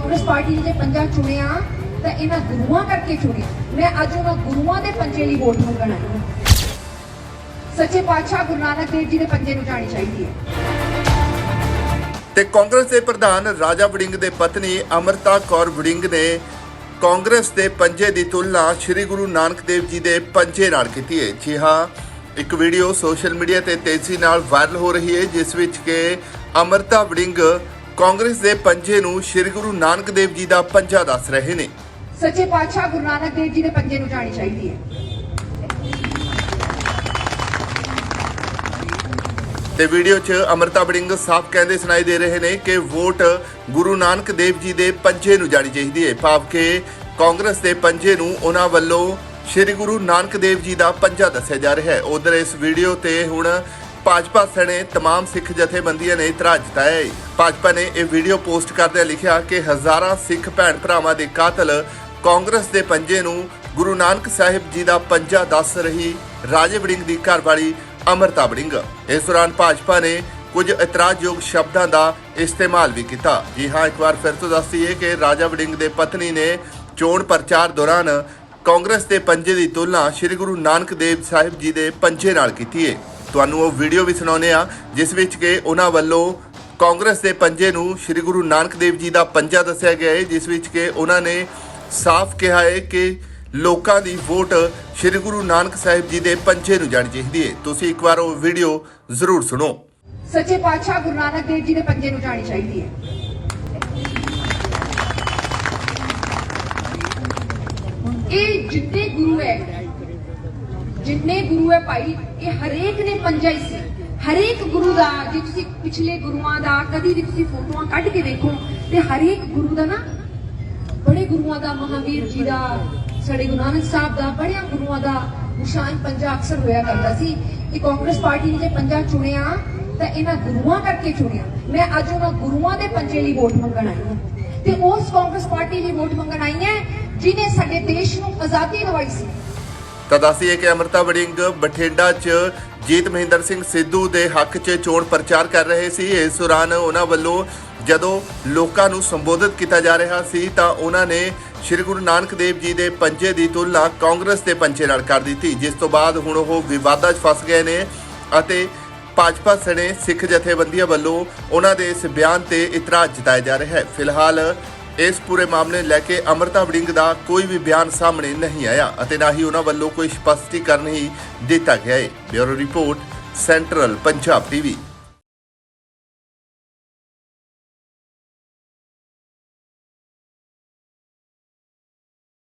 Congress party ਨੇ ਜੇ ਪੰਜਾ ਚੁਣਿਆ, ਤਾਂ ਇਹਨਾਂ ਗੁਰੂਆਂ ਕਰਕੇ ਚੁਣਿਆ। ਮੈਂ ਅੱਜ ਉਹਨਾਂ ਗੁਰੂਆਂ ਦੇ ਪੰਜੇ ਲਈ ਵੋਟ ਮੰਗਣ ਆਈ ਹਾਂ। ਸੱਚੇ ਪਾਤਸ਼ਾਹ ਗੁਰੂ ਨਾਨਕ ਦੇਵ ਜੀ ਦੇ ਪੰਜੇ ਨੂੰ ਜਾਣੀ ਚਾਹੀਦੀ ਹੈ। ਤੇ ਕਾਂਗਰਸ ਦੇ ਪ੍ਰਧਾਨ ਰਾਜਾ ਵੜਿੰਗ ਦੇ ਪਤਨੀ ਅਮਰਤਾ ਕੌਰ ਵੜਿੰਗ ਨੇ ਕਾਂਗਰਸ ਦੇ ਪੰਜੇ ਦੀ ਤੁਲਨਾ ਸ੍ਰੀ ਗੁਰੂ ਨਾਨਕ ਦੇਵ ਜੀ ਦੇ ਪੰਜੇ ਨਾਲ ਕੀਤੀ ਹੈ। ਜੀ ਹਾਂ, ਇੱਕ ਵੀਡੀਓ ਸੋਸ਼ਲ ਮੀਡੀਆ ਤੇ ਤੇਜ਼ੀ ਨਾਲ ਵਾਇਰਲ ਹੋ ਰਹੀ ਹੈ, ਜਿਸ ਵਿੱਚ ਕਿ ਅਮਰਤਾ ਵੜਿੰਗ ਕਾਂਗਰਸ ਦੇ ਪੰਜੇ ਨੂੰ ਸ੍ਰੀ ਗੁਰੂ ਨਾਨਕ ਦੇਵ ਜੀ ਦਾ ਪੰਜਾ ਦੱਸ ਰਹੇ ਨੇ। ਸੱਚੇ ਪਾਤਸ਼ਾਹ ਗੁਰੂ ਨਾਨਕ ਦੇਵ ਜੀ ਦੇ ਪੰਜੇ ਨੂੰ ਜਾਣੀ ਚਾਹੀਦੀ ਹੈ। ਤੇ ਵੀਡੀਓ 'ਚ ਅਮਰਤਾ ਵੜਿੰਗ ਸਾਫ਼ ਕਹਿੰਦੇ ਸੁਣਾਈ ਦੇ ਰਹੇ ਨੇ ਕਿ ਵੋਟ ਗੁਰੂ ਨਾਨਕ ਦੇਵ ਜੀ ਦੇ ਪੰਜੇ ਨੂੰ ਜਾਣੀ ਚਾਹੀਦੀ ਹੈ। ਭਾਵ ਕਿ ਕਾਂਗਰਸ ਦੇ ਪੰਜੇ ਨੂੰ ਉਹਨਾਂ ਵੱਲੋਂ ਸ੍ਰੀ ਗੁਰੂ ਨਾਨਕ ਦੇਵ ਜੀ ਦਾ ਪੰਜਾ ਦੱਸਿਆ ਜਾ ਰਿਹਾ ਹੈ। ਉਧਰ ਇਸ ਵੀਡੀਓ ਤੇ ਹੁਣ ਭਾਜਪਾ ਸਣੇ तमाम ਸਿੱਖ ਜਥੇਬੰਦੀਆਂ ਨੇ ਇਤਰਾਜ਼ ਜਤਾਇਆ ਹੈ ਭਾਜਪਾ ਨੇ ਇਹ ਵੀਡੀਓ ਪੋਸਟ ਕਰਦਿਆਂ ਲਿਖਿਆ ਕਿ ਹਜ਼ਾਰਾਂ ਸਿੱਖ ਭੈਣ ਭਰਾਵਾਂ ਦੇ ਕਾਤਲ ਕਾਂਗਰਸ ਦੇ ਪੰਜੇ ਨੂੰ ਗੁਰੂ ਨਾਨਕ ਸਾਹਿਬ ਜੀ ਦਾ ਪੰਜਾ ਦੱਸ ਰਹੀ ਰਾਜੇ ਵੜਿੰਗ ਦੀ ਘਰਵਾਲੀ ਅਮਰਤਾ ਵੜਿੰਗ ਇਸ ਦੌਰਾਨ ਭਾਜਪਾ ਨੇ ਕੁਝ ਇਤਰਾਜ਼ਯੋਗ ਸ਼ਬਦਾਂ ਦਾ ਇਸਤੇਮਾਲ ਵੀ ਕੀਤਾ ਜੀ ਹਾਂ ਇੱਕ ਵਾਰ ਫਿਰ ਤੋਂ ਦੱਸ ਦਈਏ ਕਿ ਰਾਜਾ ਵੜਿੰਗ ਦੇ ਪਤਨੀ ਨੇ ਚੋਣ ਪ੍ਰਚਾਰ ਦੌਰਾਨ ਕਾਂਗਰਸ ਦੇ ਪੰਜੇ ਦੀ ਤੁਲਨਾ ਸ੍ਰੀ ਗੁਰੂ ਨਾਨਕ ਦੇਵ ਸਾਹਿਬ ਜੀ ਦੇ ਪੰਜੇ ਨਾਲ ਕੀਤੀ ਹੈ ਤੁਹਾਨੂੰ ਉਹ ਵੀਡੀਓ ਵੀ ਸੁਣਾਉਂਦੇ ਆ ਜਿਸ ਵਿੱਚ ਕਿ ਉਹਨਾਂ ਵੱਲੋਂ ਕਾਂਗਰਸ ਦੇ ਪੰਜੇ ਨੂੰ ਸ੍ਰੀ ਗੁਰੂ ਨਾਨਕ ਦੇਵ ਜੀ ਦਾ ਪੰਜਾ ਦੱਸਿਆ ਗਿਆ ਹੈ, ਜਿਸ ਵਿੱਚ ਕਿ ਉਹਨਾਂ ਨੇ ਸਾਫ਼ ਕਿਹਾ ਹੈ ਕਿ ਲੋਕਾਂ ਦੀ ਵੋਟ ਸ੍ਰੀ ਗੁਰੂ ਨਾਨਕ ਸਾਹਿਬ ਜੀ ਦੇ ਪੰਜੇ ਨੂੰ ਜਾਣੀ ਚਾਹੀਦੀ ਹੈ। ਤੁਸੀਂ ਇੱਕ ਵਾਰ ਉਹ ਵੀਡੀਓ ਜ਼ਰੂਰ ਸੁਣੋ। ਸੱਚੇ ਪਾਤਸ਼ਾਹ ਗੁਰੂ ਨਾਨਕ ਦੇਵ ਜੀ ਦੇ ਪੰਜੇ ਨੂੰ ਜਾਣੀ ਚਾਹੀਦੀ ਹੈ। ਇਹ ਜਿੰਨੇ ਗੁਰੂ ਹੈ, ਜਿੰਨੇ ਗੁਰੂ ਹੈ ਭਾਈ ਇਹ ਹਰੇਕ ਨੇ ਪੰਜਾ ਹੀ ਸੀ ਹਰੇਕ ਗੁਰੂ ਦਾ, ਜੇ ਤੁਸੀਂ ਪਿਛਲੇ ਗੁਰੂਆਂ ਦਾ, ਕਦੀ ਵੀ ਤੁਸੀਂ ਫੋਟੋਆਂ ਕੱਢ ਕੇ ਦੇਖੋ, ਤੇ ਹਰੇਕ ਗੁਰੂ ਦਾ ਨਾ, ਬੜੇ ਗੁਰੂਆਂ ਦਾ, ਮਹਾਵੀਰ ਜੀ ਦਾ, ਸਾਡੇ ਗੁਰੂ ਨਾਨਕ ਸਾਹਿਬ ਦਾ, ਬੜਿਆਂ ਗੁਰੂਆਂ ਦਾ ਨਿਸ਼ਾਨ ਪੰਜਾ ਅਕਸਰ ਹੋਇਆ ਕਰਦਾ ਸੀ ਇਹ ਕਾਂਗਰਸ ਪਾਰਟੀ ਨੇ ਜੇ ਪੰਜਾ ਚੁਣਿਆ, ਤਾਂ ਇਹਨਾਂ ਗੁਰੂਆਂ ਕਰਕੇ ਚੁਣਿਆ। ਮੈਂ ਅੱਜ ਉਹਨਾਂ ਗੁਰੂਆਂ ਦੇ ਪੰਜੇ ਲਈ ਵੋਟ ਮੰਗਣ ਆਈ ਹਾਂ। ਤੇ ਉਸ ਕਾਂਗਰਸ ਪਾਰਟੀ ਲਈ ਵੋਟ ਮੰਗਣ ਆਈ ਹਾਂ, ਜਿਨੇ ਸਾਡੇ ਦੇਸ਼ ਨੂੰ ਆਜ਼ਾਦੀ ਦਿਵਾਈ ਸੀ। ਤਾਂ ਦੱਸੀਏ ਕਿ ਅਮਰਤਾ ਵੜਿੰਗ ਬਠਿੰਡਾ 'ਚ ਜੀਤ ਮਹਿੰਦਰ ਸਿੰਘ ਸਿੱਧੂ ਦੇ ਹੱਕ 'ਚ ਚੋਣ ਪ੍ਰਚਾਰ ਕਰ ਰਹੇ ਸੀ। ਇਸ ਦੌਰਾਨ ਉਹਨਾਂ ਵੱਲੋਂ ਜਦੋਂ ਲੋਕਾਂ ਨੂੰ ਸੰਬੋਧਿਤ ਕੀਤਾ ਜਾ ਰਿਹਾ ਸੀ ਤਾਂ ਉਹਨਾਂ ਨੇ ਸ੍ਰੀ ਗੁਰੂ ਨਾਨਕ ਦੇਵ ਜੀ ਦੇ ਪੰਜੇ ਦੀ ਤੁਲਨਾ ਕਾਂਗਰਸ ਦੇ ਪੰਜੇ ਨਾਲ ਕਰ ਦਿੱਤੀ, ਜਿਸ ਤੋਂ ਬਾਅਦ ਹੁਣ ਉਹ ਵਿਵਾਦਾਂ 'ਚ ਫਸ ਗਏ ਨੇ ਅਤੇ ਭਾਜਪਾ ਸਣੇ ਸਿੱਖ ਜਥੇਬੰਦੀਆਂ ਵੱਲੋਂ ਉਹਨਾਂ ਦੇ ਇਸ ਬਿਆਨ ਤੇ ਇਤਰਾਜ਼ ਜਤਾਇਆ ਜਾ ਰਿਹਾ ਹੈ। ਫਿਲਹਾਲ ਇਸ ਪੂਰੇ ਮਾਮਲੇ ਨੂੰ ਲੈ ਕੇ ਅਮਰਤਾ ਵੜਿੰਗ ਦਾ ਕੋਈ ਵੀ ਬਿਆਨ ਸਾਹਮਣੇ ਨਹੀਂ ਆਇਆ ਅਤੇ ਨਾ ਹੀ ਉਹਨਾਂ ਵੱਲੋਂ ਕੋਈ ਸਪਸ਼ਟੀਕਰਨ ਹੀ ਦਿੱਤਾ ਗਿਆ ਹੈ। Bureau report, central Punjab TV.